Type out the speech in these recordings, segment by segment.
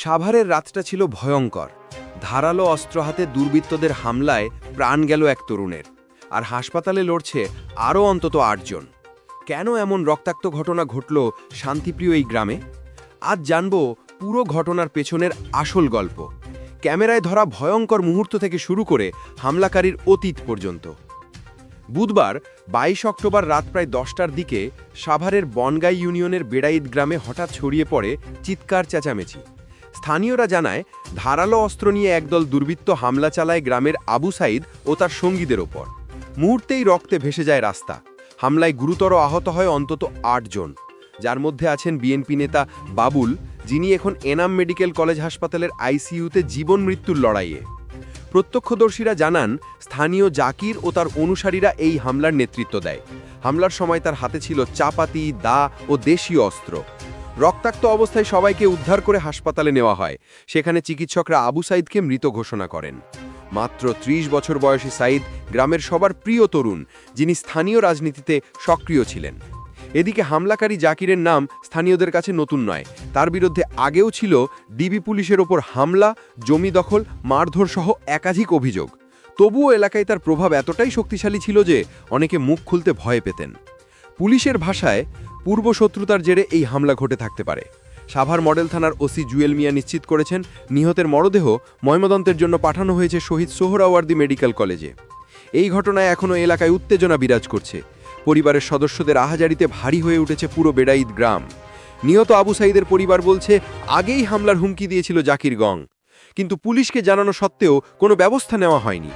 সাভারের রাতটা ছিল ভয়ঙ্কর। ধারালো অস্ত্র হাতে দুর্বৃত্তদের হামলায় প্রাণ গেল এক তরুণের, আর হাসপাতালে লড়ছে আরও অন্তত আটজন। কেন এমন রক্তাক্ত ঘটনা ঘটল শান্তিপ্রিয় এই গ্রামে? আজ জানব পুরো ঘটনার পেছনের আসল গল্প। ক্যামেরায় ধরা ভয়ঙ্কর মুহূর্ত থেকে শুরু করে হামলাকারীর অতীত পর্যন্ত। বুধবার, বাইশ অক্টোবর রাত প্রায় দশটার দিকে সাভারের বনগাই ইউনিয়নের বেড়াইদ গ্রামে হঠাৎ ছড়িয়ে পড়ে চিৎকার চেঁচামেচি। স্থানীয়রা জানায়, ধারালো অস্ত্র নিয়ে একদল দুর্বৃত্ত হামলা চালায় গ্রামের আবু সাইদ ও তার সঙ্গীদের ওপর। মুহূর্তেই রক্তে ভেসে যায় রাস্তা। হামলায় গুরুতর আহত হয় অন্তত আটজন যার মধ্যে আছেন বিএনপি নেতা বাবুল, যিনি এখন এনাম মেডিকেল কলেজ হাসপাতালের আইসিইউতে জীবন মৃত্যুর লড়াইয়ে। প্রত্যক্ষদর্শীরা জানান, স্থানীয় জাকির ও তার অনুসারীরা এই হামলার নেতৃত্ব দেয়। হামলার সময় তার হাতে ছিল চাপাতি, দা ও দেশীয় অস্ত্র। রক্তাক্ত অবস্থায় সবাইকে উদ্ধার করে হাসপাতালে নেওয়া হয়। সেখানে চিকিৎসকরা আবু সাইদকে মৃত ঘোষণা করেন। মাত্র ৩০ বছর বয়সী সাইদ গ্রামের সবার প্রিয় তরুণ, যিনি স্থানীয় রাজনীতিতে সক্রিয় ছিলেন। এদিকে হামলাকারী জাকিরের নাম স্থানীয়দের কাছে নতুন নয়। তার বিরুদ্ধে আগেও ছিল ডিবি পুলিশের ওপর হামলা, জমি দখল, মারধর সহ একাধিক অভিযোগ। তবুও এলাকায় তার প্রভাব এতটাই শক্তিশালী ছিল যে অনেকে মুখ খুলতে ভয় পেতেন। পুলিশের ভাষায় পূর্ব শত্রুতার জেরে এই হামলা ঘটে থাকতে পারে। সাভার মডেল থানার ওসি জুয়েল মিয়া নিশ্চিত করেছেন, নিহতের মরদেহ ময়মদন্তের জন্য পাঠানো হয়েছে শহীদ সোহরাওয়ার্দী মেডিকেল কলেজে। এই ঘটনায় এখনও এলাকায় উত্তেজনা বিরাজ করছে। পরিবারের সদস্যদের আহাজারিতে ভারী হয়ে উঠেছে পুরো বেড়াইদ গ্রাম। নিহত আবু সাইদের পরিবার বলছে, আগেই হামলার হুমকি দিয়েছিল জাকির গং। কিন্তু পুলিশকে জানানো সত্ত্বেও কোনো ব্যবস্থা নেওয়া হয়নি।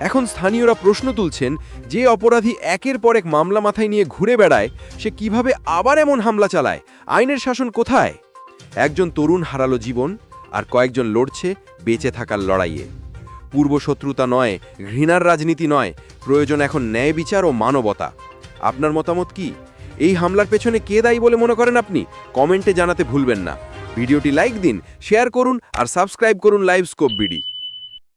এখন স্থানীয়রা প্রশ্ন তুলছেন, যে অপরাধী একের পর এক মামলা মাথায় নিয়ে ঘুরে বেড়ায়, সে কীভাবে আবার এমন হামলা চালায়? আইনের শাসন কোথায়? একজন তরুণ হারালো জীবন, আর কয়েকজন লড়ছে বেঁচে থাকার লড়াইয়ে। পূর্বশত্রুতা নয়, ঘৃণার রাজনীতি নয়, প্রয়োজন এখন ন্যায় বিচার ও মানবতা। আপনার মতামত কি? এই হামলার পেছনে কে দায়ী বলে মনে করেন আপনি? কমেন্টে জানাতে ভুলবেন না। ভিডিওটি লাইক দিন, শেয়ার করুন, আর সাবস্ক্রাইব করুন লাইভ স্কোপ বিডি।